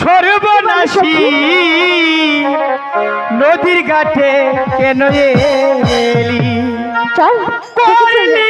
সর্বনাশী নদীর ঘাটে কেন এলি? চল করলি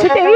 Gente, tem